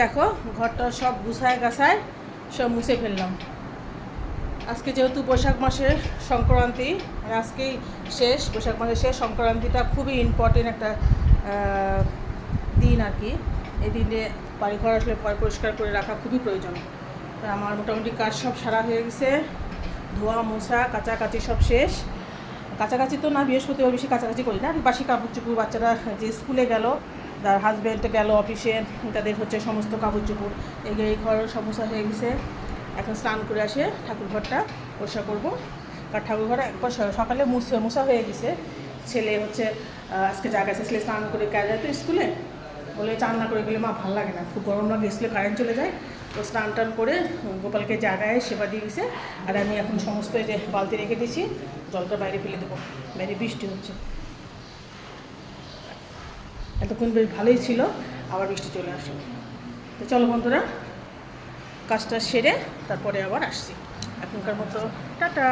দেখো, ঘরটা সব গুছায় গাছায় সব মুছে ফেললাম। আজকে যেহেতু বৈশাখ মাসের সংক্রান্তি আজকেই শেষ, বৈশাখ মাসের শেষ সংক্রান্তিটা খুবই ইম্পর্টেন্ট একটা দিন আর কি। এই দিনে বাড়িঘর আসলে পরিষ্কার করে রাখা খুবই প্রয়োজন। তা আমার মোটামুটি কাজ সব সারা হয়ে গেছে। ধোয়া, মোছা, কাচাকাচি সব শেষ। কাছাকাছি তো না, বৃহস্পতিবার বেশি কাছাকাছি করি না। বাসি কাপড় চুপড় বাচ্চারা যে স্কুলে গেল তার হাজব্যান্ড গেল অফিসে তাদের হচ্ছে সমস্ত কাপড় চুপড় এই ঘর সমস্যা হয়ে গেছে। এখন স্নান করে আসে ঠাকুর ঘরটা পরিষ্কার করব। কারণ ঠাকুর ঘরে? একবার সকালে মুছা মুছা হয়ে গেছে। ছেলে হচ্ছে আজকে জায়গা আছে, ছেলে স্নান করে কাজ যায় তো স্কুলে বলে চান না করে গেলে মা ভালো লাগে না, খুব গরম লাগে স্কুলে কারেন্ট চলে যায়। তো স্নান টান করে গোপালকে জায়গায় সেবা দিয়ে গেছে। আর আমি এখন সমস্ত যে বালতি রেখে দিয়েছি, জলটা বাইরে ফেলে দেবো। বাইরে বৃষ্টি হচ্ছে। এতক্ষণ বেশ ভালোই ছিল, আবার বৃষ্টি চলে আসলো তো চলো বন্ধুরা, কাজটা সেরে তারপরে আবার আসছি। এখনকার মতো, টাটা!